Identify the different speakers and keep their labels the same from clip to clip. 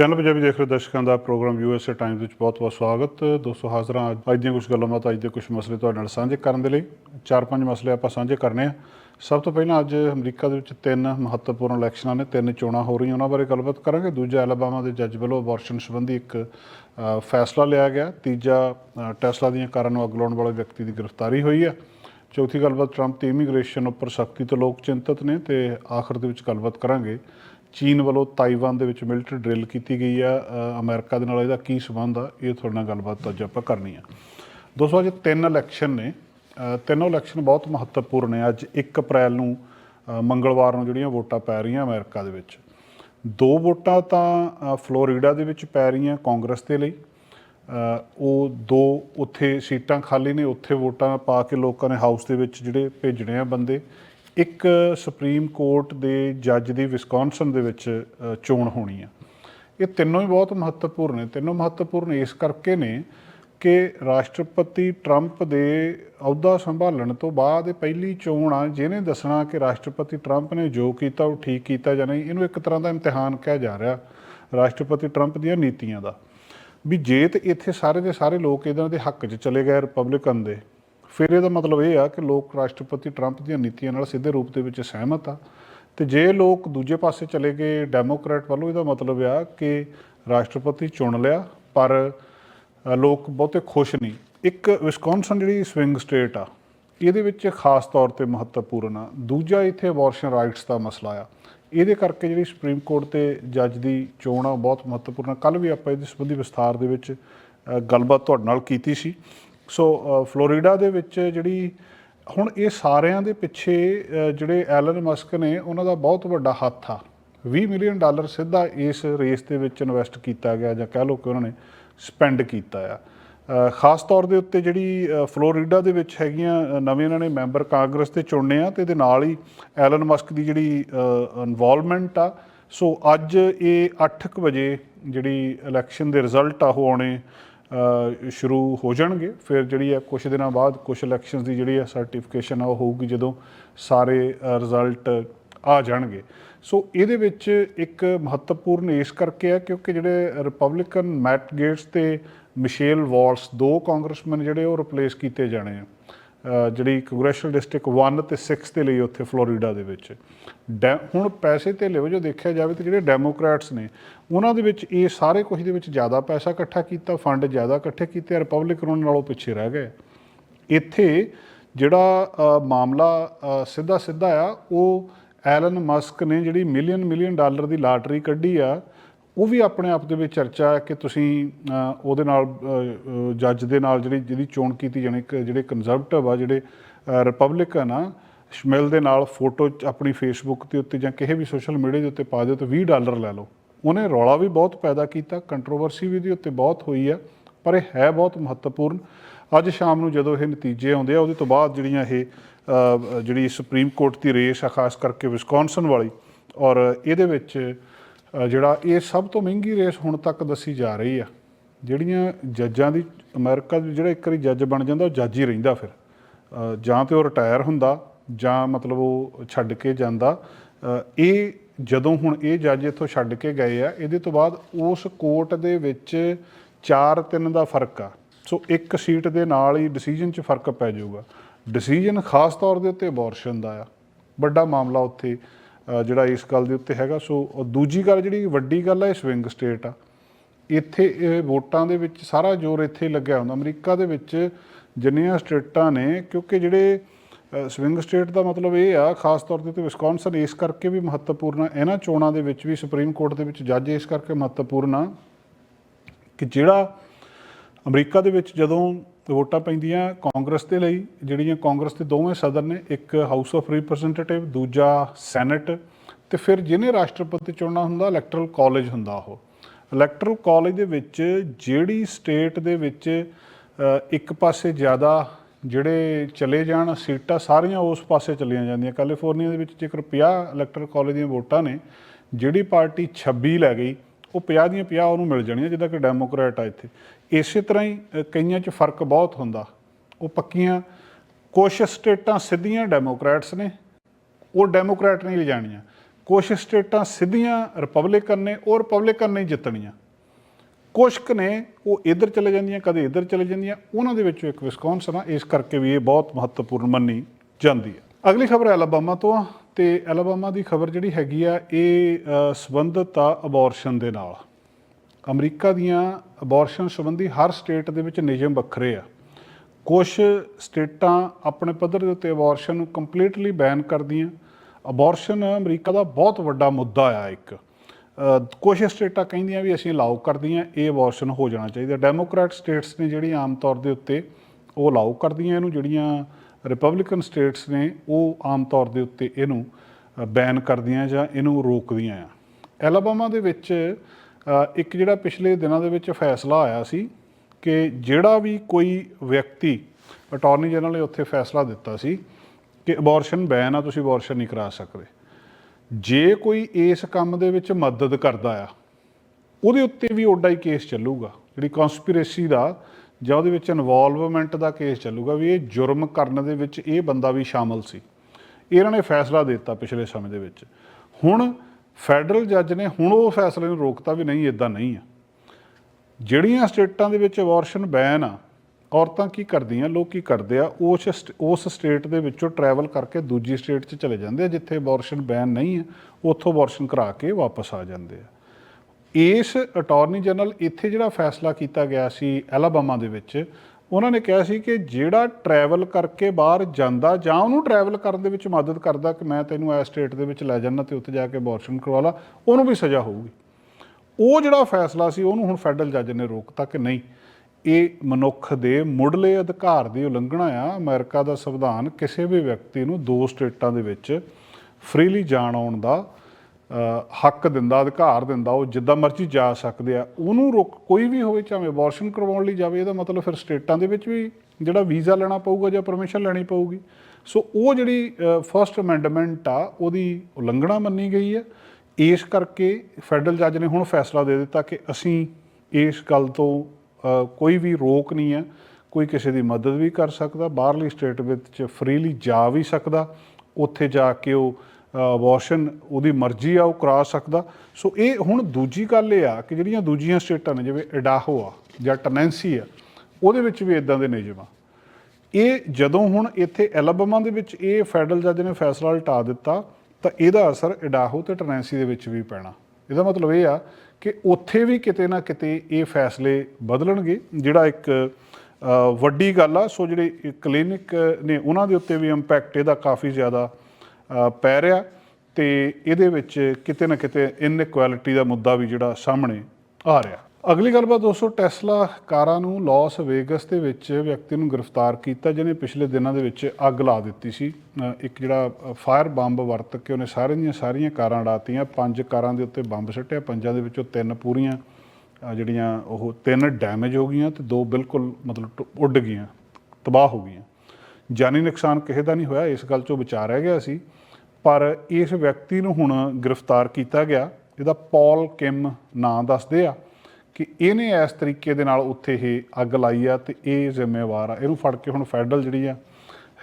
Speaker 1: Channel Punjabi ਦੇਖ ਰਹੇ ਦਰਸ਼ਕਾਂ ਦਾ ਪ੍ਰੋਗਰਾਮ ਯੂਐਸਏ ਟਾਈਮਜ਼ ਵਿੱਚ ਬਹੁਤ-ਬਹੁਤ ਸਵਾਗਤ। ਦੋਸਤੋ, ਹਾਜ਼ਰਾਂ ਅੱਜ- ਅੱਜ ਦੀਆਂ ਕੁਝ ਗੱਲਾਂ ਬਾਤਾਂ, ਅੱਜ ਦੇ ਕੁਝ ਮਸਲੇ ਤੁਹਾਡੇ ਨਾਲ ਸਾਂਝੇ ਕਰਨ ਦੇ ਲਈ। ਚਾਰ ਪੰਜ ਮਸਲੇ ਆਪਾਂ ਸਾਂਝੇ ਕਰਨੇ ਆ। ਸਭ ਤੋਂ ਪਹਿਲਾਂ ਅੱਜ ਅਮਰੀਕਾ ਦੇ ਵਿੱਚ ਤਿੰਨ ਮਹੱਤਵਪੂਰਨ ਇਲੈਕਸ਼ਨਾਂ ਨੇ, ਤਿੰਨ ਚੋਣਾਂ ਹੋ ਰਹੀਆਂ, ਉਹਨਾਂ ਬਾਰੇ ਗੱਲਬਾਤ ਕਰਾਂਗੇ। ਦੂਜਾ ਐਲਬਾਮਾ ਦੇ ਜੱਜ ਵੱਲੋਂ ਅਬੋਰਸ਼ਨ ਸੰਬੰਧੀ ਇੱਕ ਫੈਸਲਾ ਲਿਆ ਗਿਆ। ਤੀਜਾ ਟੈਸਲਾ ਦੀਆਂ ਕਾਰਾਂ ਨੂੰ ਅੱਗ ਲਾਉਣ ਵਾਲੇ ਵਿਅਕਤੀ ਦੀ ਗ੍ਰਿਫਤਾਰੀ ਹੋਈ ਹੈ। ਚੌਥੀ ਗੱਲਬਾਤ, ਟਰੰਪ ਦੀ ਇਮੀਗ੍ਰੇਸ਼ਨ ਉੱਪਰ ਸਖਤੀ ਤੋਂ ਲੋਕ ਚਿੰਤਤ ਨੇ ਤੇ ਆਖਰ ਦੇ ਵਿੱਚ ਗੱਲਬਾਤ ਕਰਾਂਗੇ। ਚੀਨ ਵੱਲੋਂ ਤਾਈਵਾਨ ਦੇ ਵਿੱਚ ਮਿਲਟਰੀ ਡਰਿਲ ਕੀਤੀ ਗਈ ਆ। ਅ, ਅਮਰੀਕਾ ਦੇ ਨਾਲ ਇਹਦਾ ਕੀ ਸਬੰਧ ਆ ਇਹ ਤੁਹਾਡੇ ਨਾਲ ਗੱਲਬਾਤ ਅੱਜ ਆਪਾਂ ਕਰਨੀ ਆ। ਦੋਸਤੋ ਅੱਜ ਤਿੰਨ ਇਲੈਕਸ਼ਨ ਨੇ। ਤਿੰਨੋਂ ਇਲੈਕਸ਼ਨ ਬਹੁਤ ਮਹੱਤਵਪੂਰਨ ਨੇ। ਅੱਜ 1 ਅਪ੍ਰੈਲ ਨੂੰ ਮੰਗਲਵਾਰ ਨੂੰ ਜਿਹੜੀਆਂ ਵੋਟਾਂ ਪੈ ਰਹੀਆਂ ਅਮਰੀਕਾ ਦੇ ਵਿੱਚ। ਦੋ ਵੋਟਾਂ ਤਾਂ ਫਲੋਰੀਡਾ ਦੇ ਵਿੱਚ ਪੈ ਰਹੀਆਂ ਕਾਂਗਰਸ ਦੇ ਲਈ। ਉਹ ਦੋ ਉੱਥੇ ਸੀਟਾਂ ਖਾਲੀ ਨੇ। ਉੱਥੇ ਵੋਟਾਂ ਪਾ ਕੇ ਲੋਕਾਂ ਨੇ ਹਾਊਸ ਦੇ ਵਿੱਚ ਜਿਹੜੇ ਭੇਜਣੇ ਆ ਬੰਦੇ। ਇੱਕ ਸੁਪਰੀਮ ਕੋਰਟ ਦੇ ਜੱਜ ਦੀ ਵਿਸਕੌਨਸਨ ਦੇ ਵਿੱਚ ਚੋਣ ਹੋਣੀ ਆ। ਇਹ ਤਿੰਨੋਂ ਹੀ ਬਹੁਤ ਮਹੱਤਵਪੂਰਨ ਨੇ। ਤਿੰਨੋਂ ਮਹੱਤਵਪੂਰਨ ਇਸ ਕਰਕੇ ਨੇ ਕਿ ਰਾਸ਼ਟਰਪਤੀ ਟਰੰਪ ਦੇ ਅਹੁਦਾ ਸੰਭਾਲਣ ਤੋਂ ਬਾਅਦ ਇਹ ਪਹਿਲੀ ਚੋਣ ਆ, ਜਿਹਨੇ ਦੱਸਣਾ ਕਿ ਰਾਸ਼ਟਰਪਤੀ ਟਰੰਪ ਨੇ ਜੋ ਕੀਤਾ ਉਹ ਠੀਕ ਕੀਤਾ ਜਾਂ ਨਹੀਂ, ਇਹਨੂੰ ਇੱਕ ਤਰ੍ਹਾਂ ਦਾ ਇਮਤਿਹਾਨ ਕਿਹਾ ਜਾ ਰਿਹਾ, ਰਾਸ਼ਟਰਪਤੀ ਟਰੰਪ ਦੀਆਂ ਨੀਤੀਆਂ ਦਾ। ਵੀ ਜੇ ਤੇ ਇੱਥੇ ਸਾਰੇ ਦੇ ਸਾਰੇ ਲੋਕ ਇਹਨਾਂ ਦੇ ਹੱਕ 'ਚ ਚਲੇ ਗਏ ਰਿਪਬਲਿਕਨ ਦੇ ਫਿਰ ਇਹਦਾ ਮਤਲਬ ਇਹ ਆ ਕਿ ਲੋਕ ਰਾਸ਼ਟਰਪਤੀ ਟਰੰਪ ਦੀਆਂ ਨੀਤੀਆਂ ਨਾਲ ਸਿੱਧੇ ਰੂਪ ਦੇ ਵਿੱਚ ਸਹਿਮਤ ਆ। ਤੇ ਜੇ ਲੋਕ ਦੂਜੇ ਪਾਸੇ ਚਲੇ ਗਏ ਡੈਮੋਕ੍ਰੈਟ ਵੱਲੋਂ, ਇਹਦਾ ਮਤਲਬ ਆ ਕਿ ਰਾਸ਼ਟਰਪਤੀ ਚੁਣ ਲਿਆ, ਪਰ ਲੋਕ ਬਹੁਤੇ ਖੁਸ਼ ਨਹੀਂ। ਇੱਕ ਵਿਸਕੌਨਸਨ ਜਿਹੜੀ ਸਵਿੰਗ ਸਟੇਟ ਆ, ਇਹਦੇ ਵਿੱਚ ਖਾਸ ਤੌਰ ਤੇ ਮਹੱਤਵਪੂਰਨ ਆ। ਦੂਜਾ ਇੱਥੇ ਅਬੋਰਸ਼ਨ ਰਾਈਟਸ ਦਾ ਮਸਲਾ ਆ। ਇਹਦੇ ਕਰਕੇ ਜਿਹੜੀ ਸੁਪਰੀਮ ਕੋਰਟ ਤੇ ਜੱਜ ਦੀ ਚੋਣ ਆ, ਉਹ ਬਹੁਤ ਮਹੱਤਵਪੂਰਨ ਕੱਲ ਵੀ ਆਪਾਂ ਇਹਦੇ ਸੰਬੰਧੀ ਵਿਸਥਾਰ ਦੇ ਵਿੱਚ ਗੱਲਬਾਤ ਤੁਹਾਡੇ ਨਾਲ ਕੀਤੀ ਸੀ। ਸੋ ਫਲੋਰੀਡਾ ਦੇ ਵਿੱਚ ਜਿਹੜੀ ਹੁਣ ਇਹ ਸਾਰਿਆਂ ਦੇ ਪਿੱਛੇ ਜਿਹੜੇ ਐਲਨ ਮਸਕ ਨੇ, ਉਹਨਾਂ ਦਾ ਬਹੁਤ ਵੱਡਾ ਹੱਥ ਆ। 20 ਮਿਲੀਅਨ ਡਾਲਰ ਸਿੱਧਾ ਇਸ ਰੇਸ ਦੇ ਵਿੱਚ ਇਨਵੈਸਟ ਕੀਤਾ ਗਿਆ ਜਾਂ ਕਹਿ ਲਓ ਕਿ ਉਹਨਾਂ ਨੇ ਸਪੈਂਡ ਕੀਤਾ ਆ। ਖਾਸ ਤੌਰ ਦੇ ਉੱਤੇ ਜਿਹੜੀ ਫਲੋਰੀਡਾ ਦੇ ਵਿੱਚ ਹੈਗੀਆਂ ਨਵੇਂ ਇਹਨਾਂ ਨੇ ਮੈਂਬਰ ਕਾਂਗਰਸ ਤੇ ਚੁਣਨੇ ਆ ਤੇ ਇਹਦੇ ਨਾਲ ਹੀ ਐਲਨ ਮਸਕ ਦੀ ਜਿਹੜੀ ਇਨਵੋਲਵਮੈਂਟ ਆ। ਸੋ ਅੱਜ ਇਹ 8:00 ਵਜੇ ਜਿਹੜੀ ਇਲੈਕਸ਼ਨ ਦੇ ਰਿਜ਼ਲਟ ਆ, ਉਹ ਆਉਣੇ ਸ਼ੁਰੂ ਹੋ ਜਾਣਗੇ। ਫਿਰ ਜਿਹੜੀ ਆ ਕੁਝ ਦਿਨਾਂ ਬਾਅਦ ਕੁਝ ਇਲੈਕਸ਼ਨਸ ਦੀ ਜਿਹੜੀ ਆ ਸਰਟੀਫਿਕੇਸ਼ਨ ਆ, ਉਹ ਹੋਊਗੀ ਜਦੋਂ ਸਾਰੇ ਰਿਜ਼ਲਟ ਆ ਜਾਣਗੇ। ਸੋ ਇਹਦੇ ਵਿੱਚ ਇੱਕ ਮਹੱਤਵਪੂਰਨ ਇਸ ਕਰਕੇ ਹੈ ਕਿਉਂਕਿ ਜਿਹੜੇ ਰਿਪਬਲਿਕਨ ਮੈਟ ਗੇਟਸ ਤੇ ਮਿਸ਼ੇਲ ਵਾਲਸ ਦੋ ਕਾਂਗਰਸਮੈਨ ਜਿਹੜੇ ਉਹ ਰਿਪਲੇਸ ਕੀਤੇ ਜਾਣੇ ਆ। ਜਿਹੜੀ ਕੰਗਰੈਸ਼ਨਲ ਡਿਸਟ੍ਰਿਕਟ 1 ਤੇ 6 ਦੇ ਲਈ ਉੱਥੇ ਫਲੋਰੀਡਾ ਦੇ ਵਿੱਚ। ਡੈ- ਹੁਣ ਪੈਸੇ ਤੇ ਲਿਓ, ਜੋ ਦੇਖਿਆ ਜਾਵੇ ਤੇ ਜਿਹੜੇ ਡੈਮੋਕ੍ਰੈਟਸ ਨੇ, ਉਹਨਾਂ ਦੇ ਵਿੱਚ ਇਹ ਸਾਰੇ ਕੁਝ ਦੇ ਵਿੱਚ ਜ਼ਿਆਦਾ ਪੈਸਾ ਇਕੱਠਾ ਕੀਤਾ ਫੰਡ ਜ਼ਿਆਦਾ ਇਕੱਠੇ ਕੀਤੇ ਰਿਪਬਲਿਕ ਉਹਨਾਂ ਨਾਲੋਂ ਪਿੱਛੇ ਰਹਿ ਗਏ। ਇੱਥੇ ਜਿਹੜਾ ਮਾਮਲਾ ਸਿੱਧਾ ਸਿੱਧਾ ਆ, ਉਹ ਐਲਨ ਮਸਕ ਨੇ ਜਿਹੜੀ ਮਿਲੀਅਨ ਮਿਲੀਅਨ ਡਾਲਰ ਦੀ ਲਾਟਰੀ ਕੱਢੀ ਆ ਉਹ ਵੀ ਆਪਣੇ ਆਪ ਦੇ ਵਿੱਚ ਚਰਚਾ ਹੈ ਕਿ ਤੁਸੀਂ ਉਹਦੇ ਨਾਲ ਜੱਜ ਦੇ ਨਾਲ ਜਿਹੜੀ, ਜਿਹਦੀ ਚੋਣ ਕੀਤੀ ਜਾਣੀ ਕਿ ਜਿਹੜੇ ਕੰਜ਼ਰਵੇਟਿਵ ਆ, ਜਿਹੜੇ ਰਿਪਬਲਿਕਨ ਆ, ਸ਼ਮਿਲ ਦੇ ਨਾਲ ਫੋਟੋ ਆਪਣੀ ਫੇਸਬੁੱਕ ਦੇ ਉੱਤੇ ਜਾਂ ਕਿਸੇ ਵੀ ਸੋਸ਼ਲ ਮੀਡੀਆ ਦੇ ਉੱਤੇ ਪਾ ਦਿਓ ਤੇ 20 ਡਾਲਰ ਲੈ ਲਓ। ਉਹਨੇ ਰੌਲਾ ਵੀ ਬਹੁਤ ਪੈਦਾ ਕੀਤਾ ਕੰਟਰੋਵਰਸੀ ਵੀ ਇਹਦੇ ਉੱਤੇ ਬਹੁਤ ਹੋਈ ਆ, ਪਰ ਇਹ ਹੈ ਬਹੁਤ ਮਹੱਤਵਪੂਰਨ। ਅੱਜ ਸ਼ਾਮ ਨੂੰ ਜਦੋਂ ਇਹ ਨਤੀਜੇ ਆਉਂਦੇ ਆ, ਉਹਦੇ ਤੋਂ ਬਾਅਦ ਜਿਹੜੀਆਂ ਇਹ ਜਿਹੜੀ ਸੁਪਰੀਮ ਕੋਰਟ ਦੀ ਰੇਸ ਆ, ਖਾਸ ਕਰਕੇ ਵਿਸਕੌਨਸਨ ਵਾਲੀ, ਔਰ ਇਹਦੇ ਵਿੱਚ ਜਿਹੜਾ ਇਹ ਸਭ ਤੋਂ ਮਹਿੰਗੀ ਰੇਸ ਹੁਣ ਤੱਕ ਦੱਸੀ ਜਾ ਰਹੀ ਆ। ਜਿਹੜੀਆਂ ਜੱਜਾਂ ਦੀ, ਅਮਰੀਕਾ ਦੇ ਜਿਹੜਾ ਇੱਕ ਵਾਰੀ ਜੱਜ ਬਣ ਜਾਂਦਾ, ਉਹ ਜੱਜ ਹੀ ਰਹਿੰਦਾ ਫਿਰ। ਜਾਂ ਤੇ ਉਹ ਰਿਟਾਇਰ ਹੁੰਦਾ, ਜਾਂ ਮਤਲਬ ਉਹ ਛੱਡ ਕੇ ਜਾਂਦਾ। ਇਹ ਜਦੋਂ ਹੁਣ ਇਹ ਜੱਜ ਇੱਥੋਂ ਛੱਡ ਕੇ ਗਏ ਆ, ਇਹਦੇ ਤੋਂ ਬਾਅਦ ਉਸ ਕੋਰਟ ਦੇ ਵਿੱਚ 4-3 ਦਾ ਫ਼ਰਕ ਆ। ਸੋ ਇੱਕ ਸੀਟ ਦੇ ਨਾਲ ਹੀ ਡਿਸੀਜਨ 'ਚ ਫ਼ਰਕ ਪੈ ਜਾਊਗਾ। ਡਿਸੀਜਨ ਖਾਸ ਤੌਰ ਦੇ ਉੱਤੇ ਅਬੋਰਸ਼ਨ ਦਾ ਆ। ਵੱਡਾ ਮਾਮਲਾ ਉੱਥੇ ਜਿਹੜਾ ਇਸ ਗੱਲ ਦੇ ਉੱਤੇ ਹੈਗਾ। ਸੋ ਉਹ ਦੂਜੀ ਗੱਲ ਜਿਹੜੀ ਵੱਡੀ ਗੱਲ ਹੈ ਇਹ ਸਵਿੰਗ ਸਟੇਟ ਆ। ਇੱਥੇ ਇਹ ਵੋਟਾਂ ਦੇ ਵਿੱਚ ਸਾਰਾ ਜ਼ੋਰ ਇੱਥੇ ਲੱਗਿਆ ਹੁੰਦਾ। ਅਮਰੀਕਾ ਦੇ ਵਿੱਚ ਜਿੰਨੀਆਂ ਸਟੇਟਾਂ ਨੇ, ਕਿਉਂਕਿ ਜਿਹੜੇ ਸਵਿੰਗ ਸਟੇਟ ਦਾ ਮਤਲਬ ਇਹ ਆ, ਖਾਸ ਤੌਰ ਤੇ ਤੇ ਵਿਸਕੌਨਸਨ ਇਸ ਕਰਕੇ ਵੀ ਮਹੱਤਵਪੂਰਨ ਆ, ਇਹਨਾਂ ਚੋਣਾਂ ਦੇ ਵਿੱਚ ਵੀ ਸੁਪਰੀਮ ਕੋਰਟ ਦੇ ਵਿੱਚ ਜੱਜ ਇਸ ਕਰਕੇ ਮਹੱਤਵਪੂਰਨ ਆ ਕਿ ਜਿਹੜਾ ਅਮਰੀਕਾ ਦੇ ਵਿੱਚ ਜਦੋਂ ਵੋਟਾਂ ਪੈਂਦੀਆਂ ਕਾਂਗਰਸ ਦੇ ਲਈ, ਜਿਹੜੀਆਂ ਕਾਂਗਰਸ ਦੇ ਦੋਵੇਂ ਸਦਨ ਨੇ, ਇੱਕ ਹਾਊਸ ਆਫ ਰਿਪਰੈਜ਼ੈਂਟੇਟਿਵ ਦੂਜਾ ਸੈਨੇਟ ਤੇ ਫਿਰ ਜਿਹਨੇ ਰਾਸ਼ਟਰਪਤੀ ਚੁਣਨਾ ਹੁੰਦਾ ਇਲੈਕਟਰਲ ਕਾਲਜ ਹੁੰਦਾ ਉਹ। ਇਲੈਕਟਰਲ ਕਾਲਜ ਦੇ ਵਿੱਚ ਜਿਹੜੀ ਸਟੇਟ ਦੇ ਵਿੱਚ ਇੱਕ ਪਾਸੇ ਜ਼ਿਆਦਾ ਜਿਹੜੇ ਚਲੇ ਜਾਣ ਸੀਟਾਂ, ਸਾਰੀਆਂ ਉਸ ਪਾਸੇ ਚਲੀਆਂ ਜਾਂਦੀਆਂ। ਕੈਲੀਫੋਰਨੀਆ ਦੇ ਵਿੱਚ ਜੇਕਰ 50 ਇਲੈਕਟਰਲ ਕਾਲਜ ਦੀਆਂ ਵੋਟਾਂ ਨੇ, ਜਿਹੜੀ ਪਾਰਟੀ 26 ਲੈ ਗਈ ਉਹ 50 ਦੀਆਂ 50 ਉਹਨੂੰ ਮਿਲ ਜਾਣੀਆਂ, ਜਿੱਦਾਂ ਕਿ ਡੈਮੋਕ੍ਰੈਟ ਆ ਇੱਥੇ। ਇਸੇ ਤਰ੍ਹਾਂ ਹੀ ਕਈਆਂ 'ਚ ਫ਼ਰਕ ਬਹੁਤ ਹੁੰਦਾ। ਉਹ ਪੱਕੀਆਂ ਕੁਝ ਸਟੇਟਾਂ ਸਿੱਧੀਆਂ ਡੈਮੋਕ੍ਰੈਟਸ ਨੇ, ਉਹ ਡੈਮੋਕ੍ਰੈਟ ਨਹੀਂ ਲਿਜਾਣੀਆਂ। ਕੁਝ ਸਟੇਟਾਂ ਸਿੱਧੀਆਂ ਰਿਪਬਲਿਕਨ ਨੇ, ਉਹ ਰਿਪਬਲਿਕਨ ਨਹੀਂ ਜਿੱਤਣੀਆਂ। ਕੁਛ ਕੁ ਨੇ, ਉਹ ਇੱਧਰ ਚਲੇ ਜਾਂਦੀਆਂ, ਕਦੇ ਇੱਧਰ ਚਲੇ ਜਾਂਦੀਆਂ। ਉਹਨਾਂ ਦੇ ਵਿੱਚੋਂ ਇੱਕ ਵਿਸਕੌਨਸਨ ਆ, ਇਸ ਕਰਕੇ ਵੀ ਇਹ ਬਹੁਤ ਮਹੱਤਵਪੂਰਨ ਮੰਨੀ ਜਾਂਦੀ ਹੈ। ਅਗਲੀ ਖਬਰ ਹੈ ਐਲਬਾਮਾ ਤੋਂ ਤੇ ਐਲਬਾਮਾ ਦੀ ਖਬਰ ਜਿਹੜੀ ਹੈਗੀ ਆ ਇਹ ਅ, ਸੰਬੰਧਿਤ ਆ ਅਬੋਰਸ਼ਨ ਦੇ ਨਾਲ। ਅਮਰੀਕਾ ਦੀਆਂ ਅਬੋਰਸ਼ਨ ਸੰਬੰਧੀ ਹਰ ਸਟੇਟ ਦੇ ਵਿੱਚ ਨਿਯਮ ਵੱਖਰੇ ਆ। ਕੁਝ ਸਟੇਟਾਂ ਆਪਣੇ ਪੱਧਰ ਦੇ ਉੱਤੇ ਅਬੋਰਸ਼ਨ ਨੂੰ ਕੰਪਲੀਟਲੀ ਬੈਨ ਕਰਦੀਆਂ। ਅਬੋਰਸ਼ਨ ਅਮਰੀਕਾ ਦਾ ਬਹੁਤ ਵੱਡਾ ਮੁੱਦਾ ਆ ਇੱਕ। ਅ, ਕੁਝ ਸਟੇਟਾਂ ਕਹਿੰਦੀਆਂ ਵੀ ਅਸੀਂ ਅਲਾਉ ਕਰਦੀਆਂ ਇਹ ਅਬੋਰਸ਼ਨ ਹੋ ਜਾਣਾ ਚਾਹੀਦਾ। ਡੈਮੋਕ੍ਰੈਟ ਸਟੇਟਸ ਨੇ ਜਿਹੜੀ ਆਮ ਤੌਰ ਦੇ ਉੱਤੇ ਉਹ ਅਲਾਉ ਕਰਦੀਆਂ ਇਹਨੂੰ ਜਿਹੜੀਆਂ ਰਿਪਬਲਿਕਨ ਸਟੇਟਸ ਨੇ ਉਹ ਆਮ ਤੌਰ ਦੇ ਉੱਤੇ ਇਹਨੂੰ ਬੈਨ ਕਰਦੀਆਂ ਜਾਂ ਇਹਨੂੰ ਰੋਕਦੀਆਂ ਆ। ਐਲਬਾਮਾ ਦੇ ਵਿੱਚ ਇੱਕ ਜਿਹੜਾ ਪਿਛਲੇ ਦਿਨਾਂ ਦੇ ਵਿੱਚ ਫੈਸਲਾ ਆਇਆ ਸੀ ਕਿ ਜਿਹੜਾ ਵੀ ਕੋਈ ਵਿਅਕਤੀ ਅਟਾਰਨੀ ਜਨਰਲ ਨੇ ਉੱਥੇ ਫੈਸਲਾ ਦਿੱਤਾ ਸੀ ਕਿ ਅਬੋਰਸ਼ਨ ਬੈਨ ਆ, ਤੁਸੀਂ ਅਬੋਰਸ਼ਨ ਨਹੀਂ ਕਰਾ ਸਕਦੇ। ਜੇ ਕੋਈ ਇਸ ਕੰਮ ਦੇ ਵਿੱਚ ਮਦਦ ਕਰਦਾ ਆ, ਉਹਦੇ ਉੱਤੇ ਵੀ ਓਡਾ ਹੀ ਕੇਸ ਚੱਲੂਗਾ। ਜਿਹੜੀ ਕਨਸਪੀਰੇਸੀ ਦਾ ਜਾਂ ਉਹਦੇ ਵਿੱਚ ਇਨਵੋਲਵਮੈਂਟ ਦਾ ਕੇਸ ਚੱਲੂਗਾ ਵੀ ਇਹ ਜੁਰਮ ਕਰਨ ਦੇ ਵਿੱਚ ਇਹ ਬੰਦਾ ਵੀ ਸ਼ਾਮਲ ਸੀ। ਇਹਨਾਂ ਨੇ ਫੈਸਲਾ ਦਿੱਤਾ ਪਿਛਲੇ ਸਮੇਂ ਦੇ ਵਿੱਚ। ਹੁਣ ਫੈਡਰਲ ਜੱਜ ਨੇ ਹੁਣ ਉਹ ਫੈਸਲੇ ਨੂੰ ਰੋਕਤਾ ਵੀ ਨਹੀਂ ਇਦਾਂ ਨਹੀਂ ਆ। ਜਿਹੜੀਆਂ ਸਟੇਟਾਂ ਦੇ ਵਿੱਚ ਅਬੋਰਸ਼ਨ ਬੈਨ ਆ, ਔਰਤਾਂ ਕੀ ਕਰਦੀਆਂ, ਲੋਕ ਕੀ ਕਰਦੇ ਆ, ਉਸ ਸਟ- ਉਸ ਸਟੇਟ ਦੇ ਵਿੱਚੋਂ ਟਰੈਵਲ ਕਰਕੇ ਦੂਜੀ ਸਟੇਟ 'ਚ ਚਲੇ ਜਾਂਦੇ ਆ, ਜਿੱਥੇ ਅਬੋਰਸ਼ਨ ਬੈਨ ਨਹੀਂ ਆ, ਉੱਥੋਂ ਅਬੋਰਸ਼ਨ ਕਰਾ ਕੇ ਵਾਪਸ ਆ ਜਾਂਦੇ ਆ। ਇਸ ਅਟਾਰਨੀ ਜਨਰਲ ਇੱਥੇ ਜਿਹੜਾ ਫੈਸਲਾ ਕੀਤਾ ਗਿਆ ਸੀ ਐਲਾਬਾਮਾ ਦੇ ਵਿੱਚ, ਉਹਨਾਂ ਨੇ ਕਿਹਾ ਸੀ ਕਿ ਜਿਹੜਾ ਟਰੈਵਲ ਕਰਕੇ ਬਾਹਰ ਜਾਂਦਾ ਜਾਂ ਉਹਨੂੰ ਟਰੈਵਲ ਕਰਨ ਦੇ ਵਿੱਚ ਮਦਦ ਕਰਦਾ ਕਿ ਮੈਂ ਤੈਨੂੰ ਇਸ ਸਟੇਟ ਦੇ ਵਿੱਚ ਲੈ ਜਾਣਾ ਤੇ ਉੱਥੇ ਜਾ ਕੇ ਅਬੋਰਸ਼ਨ ਕਰਵਾ ਲਾ, ਉਹਨੂੰ ਵੀ ਸਜ਼ਾ ਹੋਊਗੀ। ਉਹ ਜਿਹੜਾ ਫੈਸਲਾ ਸੀ ਉਹਨੂੰ ਹੁਣ ਫੈਡਰਲ ਜੱਜ ਨੇ ਰੋਕਤਾ ਕਿ ਨਹੀਂ, ਇਹ ਮਨੁੱਖ ਦੇ ਮੁੱਢਲੇ ਅਧਿਕਾਰ ਦੀ ਉਲੰਘਣਾ ਆ, ਅਮਰੀਕਾ ਦਾ ਸੰਵਿਧਾਨ ਕਿਸੇ ਵੀ ਵਿਅਕਤੀ ਨੂੰ ਦੋ ਸਟੇਟਾਂ ਦੇ ਵਿੱਚ ਫ੍ਰੀਲੀ ਜਾਣ ਆਉਣ ਦਾ ਹੱਕ ਦਿੰਦਾ, ਅਧਿਕਾਰ ਦਿੰਦਾ, ਉਹ ਜਿੱਦਾਂ ਮਰਜ਼ੀ ਜਾ ਸਕਦੇ ਆ, ਉਹਨੂੰ ਰੋਕ, ਕੋਈ ਵੀ ਹੋਵੇ, ਚਾਹੇ ਅਬੋਰਸ਼ਨ ਕਰਵਾਉਣ ਲਈ ਜਾਵੇ, ਇਹਦਾ ਮਤਲਬ ਫਿਰ ਸਟੇਟਾਂ ਦੇ ਵਿੱਚ ਵੀ ਜਿਹੜਾ ਵੀਜ਼ਾ ਲੈਣਾ ਪਊਗਾ ਜਾਂ ਪਰਮਿਸ਼ਨ ਲੈਣੀ ਪਊਗੀ। ਸੋ ਉਹ ਜਿਹੜੀ ਫਰਸਟ ਅਮੈਂਡਮੈਂਟ ਆ, ਉਹਦੀ ਉਲੰਘਣਾ ਮੰਨੀ ਗਈ ਹੈ। ਇਸ ਕਰਕੇ ਫੈਡਰਲ ਜੱਜ ਨੇ ਹੁਣ ਫੈਸਲਾ ਦੇ ਦਿੱਤਾ ਕਿ ਅਸੀਂ ਇਸ ਗੱਲ ਤੋਂ ਕੋਈ ਵੀ ਰੋਕ ਨਹੀਂ ਹੈ, ਕੋਈ ਕਿਸੇ ਦੀ ਮਦਦ ਵੀ ਕਰ ਸਕਦਾ, ਬਾਹਰਲੀ ਸਟੇਟ ਵਿੱਚ ਫ੍ਰੀਲੀ ਜਾ ਵੀ ਸਕਦਾ, ਉੱਥੇ ਜਾ ਕੇ ਉਹ ਅਬੋਰਸ਼ਨ ਉਹਦੀ ਮਰਜ਼ੀ ਆ, ਉਹ ਕਰਾ ਸਕਦਾ। ਸੋ ਇਹ ਹੁਣ ਦੂਜੀ ਗੱਲ ਇਹ ਆ ਕਿ ਜਿਹੜੀਆਂ ਦੂਜੀਆਂ ਸਟੇਟਾਂ ਨੇ, ਜਿਵੇਂ ਇਡਾਹੋ ਆ ਜਾਂ ਟਨੈਂਸੀ ਆ, ਉਹਦੇ ਵਿੱਚ ਵੀ ਇਦਾਂ ਦੇ ਨਿਯਮ ਆ ਇਹ ਜਦੋਂ ਹੁਣ ਇੱਥੇ ਐਲਬਮਾ ਦੇ ਵਿੱਚ ਇਹ ਫੈਡਰਲ ਜੱਜ ਨੇ ਫੈਸਲਾ ਉਲਟਾ ਦਿੱਤਾ, ਤਾਂ ਇਹਦਾ ਅਸਰ ਇਡਾਹੋ ਤੇ ਟਨੈਂਸੀ ਦੇ ਵਿੱਚ ਵੀ ਪੈਣਾ। ਇਹਦਾ ਮਤਲਬ ਇਹ ਆ ਕਿ ਉੱਥੇ ਵੀ ਕਿਤੇ ਨਾ ਕਿਤੇ ਇਹ ਫੈਸਲੇ ਬਦਲਣਗੇ, ਜਿਹੜਾ ਇੱਕ ਵੱਡੀ ਗੱਲ ਆ। ਸੋ ਜਿਹੜੇ ਕਲੀਨਿਕ ਨੇ, ਉਹਨਾਂ ਦੇ ਉੱਤੇ ਵੀ ਇੰਪੈਕਟ ਇਹਦਾ ਕਾਫੀ ਜ਼ਿਆਦਾ ਪੈ ਰਿਹਾ ਤੇ ਇਹਦੇ ਵਿੱਚ ਕਿਤੇ ਨਾ ਕਿਤੇ ਇਨਇਕੁਐਲਿਟੀ ਦਾ ਮੁੱਦਾ ਵੀ ਜਿਹੜਾ ਸਾਹਮਣੇ ਆ ਰਿਹਾ। ਅਗਲੀ ਗੱਲਬਾਤ ਦੋਸਤੋ ਟੈਸਲਾ ਕਾਰਾਂ ਨੂੰ ਲਾਸ ਵੇਗਸ ਦੇ ਵਿੱਚ ਵਿਅਕਤੀ ਨੂੰ ਗ੍ਰਿਫਤਾਰ ਕੀਤਾ, ਜਿਹਨੇ ਪਿਛਲੇ ਦਿਨਾਂ ਦੇ ਵਿੱਚ ਅੱਗ ਲਾ ਦਿੱਤੀ ਸੀ। ਇੱਕ ਜਿਹੜਾ ਫਾਇਰ ਬੰਬ ਵਰਤ ਕੇ ਉਹਨੇ ਸਾਰੀਆਂ ਦੀਆਂ ਸਾਰੀਆਂ ਕਾਰਾਂ ਉਡਾਤੀਆਂ, ਪੰਜ ਕਾਰਾਂ ਦੇ ਉੱਤੇ ਬੰਬ ਸੁੱਟਿਆ, ਪੰਜਾਂ ਦੇ ਵਿੱਚੋਂ ਤਿੰਨ ਪੂਰੀਆਂ ਜਿਹੜੀਆਂ ਉਹ ਤਿੰਨ ਡੈਮੇਜ ਹੋ ਗਈਆਂ ਤੇ ਦੋ ਬਿਲਕੁਲ ਮਤਲਬ ਟੁ- ਉੱਡ ਗਈਆਂ, ਤਬਾਹ ਹੋ ਗਈਆਂ। ਜਾਨੀ ਨੁਕਸਾਨ ਕਿਸੇ ਦਾ ਨਹੀਂ ਹੋਇਆ, ਇਸ ਗੱਲ ਚੋਂ ਬਚਾ ਰਹਿ ਗਿਆ ਸੀ। ਪਰ ਇਸ ਵਿਅਕਤੀ ਨੂੰ ਹੁਣ ਗ੍ਰਿਫਤਾਰ ਕੀਤਾ ਗਿਆ। ਇਹਦਾ ਪੌਲ ਕਿਮ ਨਾਂ ਦੱਸਦੇ ਆ ਕਿ ਇਹਨੇ ਇਸ ਤਰੀਕੇ ਦੇ ਨਾਲ ਉੱਥੇ ਇਹ ਅੱਗ ਲਾਈ ਆ ਤੇ ਇਹ ਜ਼ਿੰਮੇਵਾਰ ਆ। ਇਹਨੂੰ ਫੜ ਕੇ ਹੁਣ ਫੈਡਰਲ ਜਿਹੜੀ ਆ,